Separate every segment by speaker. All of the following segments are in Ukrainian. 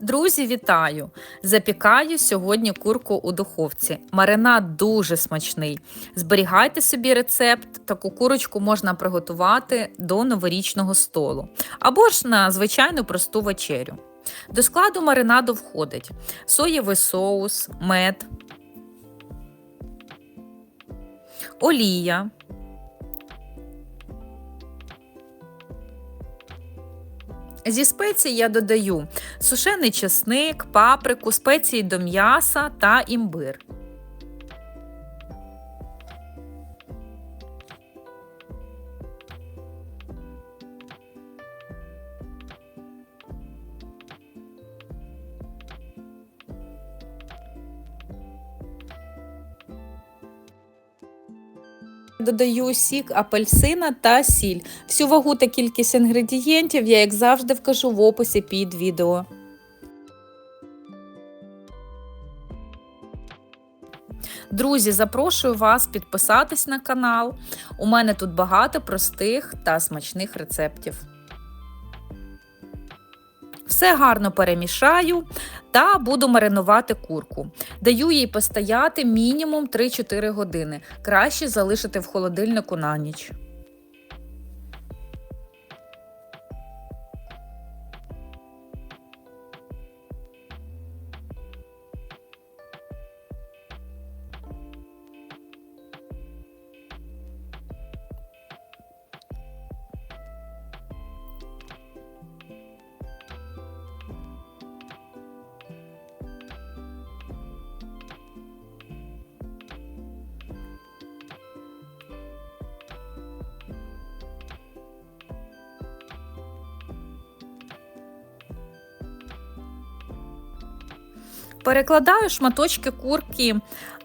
Speaker 1: Друзі, вітаю! Запікаю сьогодні курку у духовці. Маринад дуже смачний. Зберігайте собі рецепт, таку курочку можна приготувати до новорічного столу або ж на звичайну просту вечерю. До складу маринаду входить соєвий соус, мед, олія, Зі спецій я додаю сушений чесник, паприку, спеції до м'яса та імбир. Додаю сік апельсина та сіль. Всю вагу та кількість інгредієнтів я, як завжди, вкажу в описі під відео. Друзі, запрошую вас підписатись на канал. У мене тут багато простих та смачних рецептів. Все гарно перемішаю та буду маринувати курку. Даю їй постояти мінімум 3-4 години. Краще залишити в холодильнику на ніч. Перекладаю шматочки курки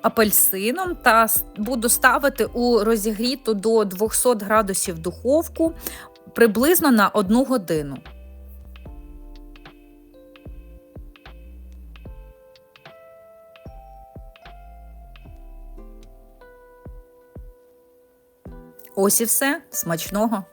Speaker 1: апельсином та буду ставити у розігріту до 200 градусів духовку приблизно на 1 годину. Ось і все. Смачного!